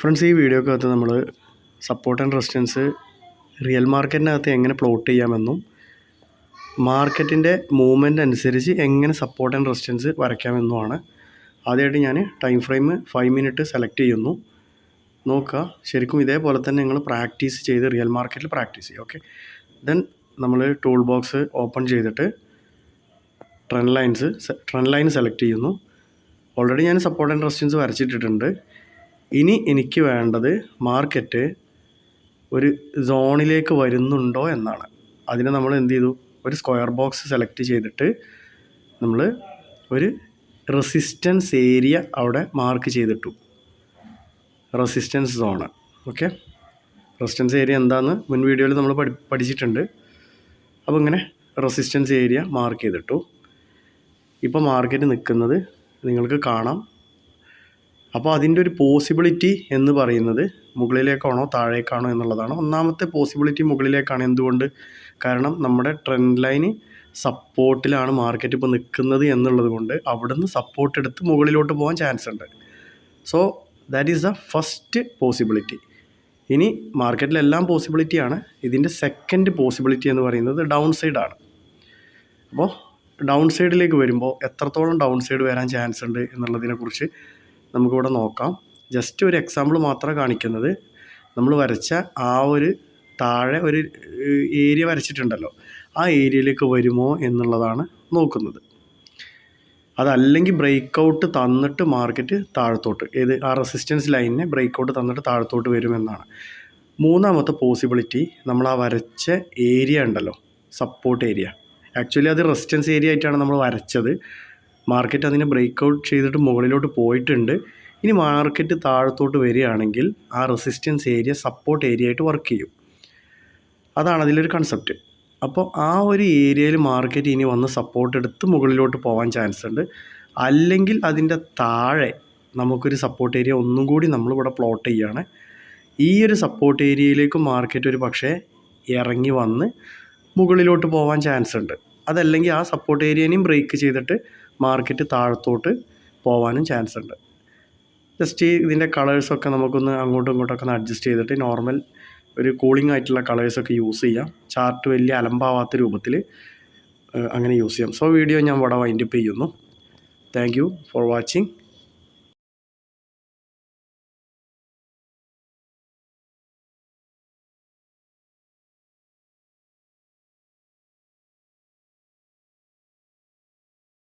Friends ഈ വീഡിയോക്കകത്ത് നമ്മൾ സപ്പോർട്ട് ആൻഡ് റെസിസ്റ്റൻസ് റിയൽ മാർക്കറ്റിനകത്ത് എങ്ങനെ പ്ലോട്ട് ചെയ്യാമെന്നും മാർക്കറ്റിന്റെ മൂവ്മെന്റ് അനുസരിച്ച് എങ്ങനെ സപ്പോർട്ട് ആൻഡ് റെസിസ്റ്റൻസ് വരയ്ക്കാമെന്നുമാണ്. ആദ്യമായിട്ട് ഞാൻ time frame five minute select ചെയ്യുന്നു. നോക്കുക. ശരിക്കും ഇതേപോലെ തന്നെ നിങ്ങൾ പ്രാക്ടീസ് ചെയ്ത് റിയൽ മാർക്കറ്റിൽ പ്രാക്ടീസ് ചെയ്യുക ഓക്കെ ദെൻ നമ്മൾ ടൂൾ ബോക്സ് ഓപ്പൺ ചെയ്തിട്ട് trend lines trend line select ചെയ്യുന്നു. ഓൾറെഡി ഞാൻ സപ്പോർട്ട് ആൻഡ് റെസിസ്റ്റൻസ് വരച്ചിട്ടിട്ടുണ്ട്. ഇനി എനിക്ക് വേണ്ടത് മാർക്കറ്റ് ഒരു സോണിലേക്ക് വരുന്നുണ്ടോ എന്നാണ്. അതിനെ നമ്മൾ എന്ത് ചെയ്തു? ഒരു സ്ക്വയർ ബോക്സ് സെലക്ട് ചെയ്തിട്ട് നമ്മൾ ഒരു റെസിസ്റ്റൻസ് ഏരിയ അവിടെ മാർക്ക് ചെയ്തിട്ടു. Resistance zone okay resistance area എന്താണെന്ന് മുൻ വീഡിയോയിൽ നമ്മൾ പഠി പഠിച്ചിട്ടുണ്ട്. അപ്പോൾ ഇങ്ങനെ റെസിസ്റ്റൻസ് ഏരിയ മാർക്ക് ചെയ്തിട്ടു. ഇപ്പോൾ മാർക്കറ്റ് നിൽക്കുന്നത് നിങ്ങൾക്ക് കാണാം. അപ്പോൾ അതിന്റെ ഒരു പോസിബിലിറ്റി എന്ന് പറയുന്നത് മുകളിലേക്കാണോ താഴേക്കാണോ എന്നുള്ളതാണ്. ഒന്നാമത്തെ പോസിബിലിറ്റി മുകളിലേക്കാണ് എന്തുകൊണ്ട്? കാരണം നമ്മുടെ ട്രെൻഡ് ലൈന് സപ്പോർട്ടിലാണ് മാർക്കറ്റ് ഇപ്പോൾ നിൽക്കുന്നത് എന്നുള്ളത് കൊണ്ട് അവിടുന്ന് സപ്പോർട്ട് എടുത്ത് മുകളിലോട്ട് പോകാൻ ചാൻസ് ഉണ്ട് so that is the first possibility ഇനി മാർക്കറ്റിലെല്ലാം പോസിബിലിറ്റിയാണ്. ഇതിന്റെ സെക്കൻഡ് പോസിബിലിറ്റി എന്ന് പറയുന്നത് ഡൗൺ സൈഡാണ് അപ്പോൾ ഡൗൺ സൈഡിലേക്ക് വരുമ്പോൾ എത്രത്തോളം ഡൗൺ സൈഡ് വരാൻ ചാൻസ് ഉണ്ട് എന്നുള്ളതിനെക്കുറിച്ച് നമുക്കിവിടെ നോക്കാം. ജസ്റ്റ് ഒരു എക്സാമ്പിൾ മാത്രമേ കാണിക്കുന്നത്. നമ്മൾ വരച്ച ആ ഒരു താഴെ ഒരു ഏരിയ വരച്ചിട്ടുണ്ടല്ലോ. ആ ഏരിയയിലേക്ക് വരുമോ എന്നുള്ളതാണ് നോക്കുന്നത്. അതല്ലെങ്കിൽ ബ്രേക്ക് ഔട്ട് തന്നിട്ട് മാർക്കറ്റ് താഴത്തോട്ട് ഏത് ആ റെസിസ്റ്റൻസ് ലൈനിനെ ബ്രേക്ക് ഔട്ട് തന്നിട്ട് താഴത്തോട്ട് വരുമെന്നാണ്. മൂന്നാമത്തെ പോസിബിലിറ്റി നമ്മൾ ആ വരച്ച ഏരിയ ഉണ്ടല്ലോ സപ്പോർട്ട് ഏരിയ ആക്ച്വലി അത് റെസിസ്റ്റൻസ് ഏരിയ ആയിട്ടാണ് നമ്മൾ വരച്ചത്. മാർക്കറ്റ് അതിനെ ബ്രേക്ക് ഔട്ട് ചെയ്തിട്ട് മുകളിലോട്ട് പോയിട്ടുണ്ട്. ഇനി മാർക്കറ്റ് താഴത്തോട്ട് വരികയാണെങ്കിൽ ആ റെസിസ്റ്റൻസ് ഏരിയ സപ്പോർട്ട് ഏരിയ ആയിട്ട് വർക്ക് ചെയ്യും. അതാണ് അതിലൊരു കൺസെപ്റ്റ് അപ്പോൾ ആ ഒരു ഏരിയയിൽ മാർക്കറ്റ് ഇനി വന്ന് സപ്പോർട്ട് എടുത്ത് മുകളിലോട്ട് പോകാൻ ചാൻസ് ഉണ്ട്. അല്ലെങ്കിൽ അതിന്റെ താഴെ നമുക്കൊരു സപ്പോർട്ട് ഏരിയ ഒന്നും കൂടി നമ്മളിവിടെ പ്ലോട്ട് ചെയ്യുകയാണ് ഈ ഒരു സപ്പോർട്ട് ഏരിയയിലേക്ക് മാർക്കറ്റ് ഒരു പക്ഷേ ഇറങ്ങി വന്ന് മുകളിലോട്ട് പോകാൻ ചാൻസ് ഉണ്ട്. അതല്ലെങ്കിൽ ആ സപ്പോർട്ട് ഏരിയനെയും ബ്രേക്ക് ചെയ്തിട്ട് മാർക്കറ്റ് താഴത്തോട്ട് പോകാനും ചാൻസ് ഉണ്ട്. ജസ്റ്റ് ഇതിന്റെ കളേഴ്സൊക്കെ നമുക്കൊന്ന് അങ്ങോട്ടും ഇങ്ങോട്ടൊക്കെ ഒന്ന് അഡ്ജസ്റ്റ് ചെയ്തിട്ട് നോർമൽ ഒരു കൂളിംഗ് ആയിട്ടുള്ള കളേഴ്സൊക്കെ യൂസ് ചെയ്യാം. ചാർട്ട് വലിയ അലമ്പാവാത്ത രൂപത്തിൽ അങ്ങനെ യൂസ് ചെയ്യാം. സോ വീഡിയോ ഞാൻ ഇവിടെ വൈൻഡപ്പ് ചെയ്യുന്നു. Thank you for watching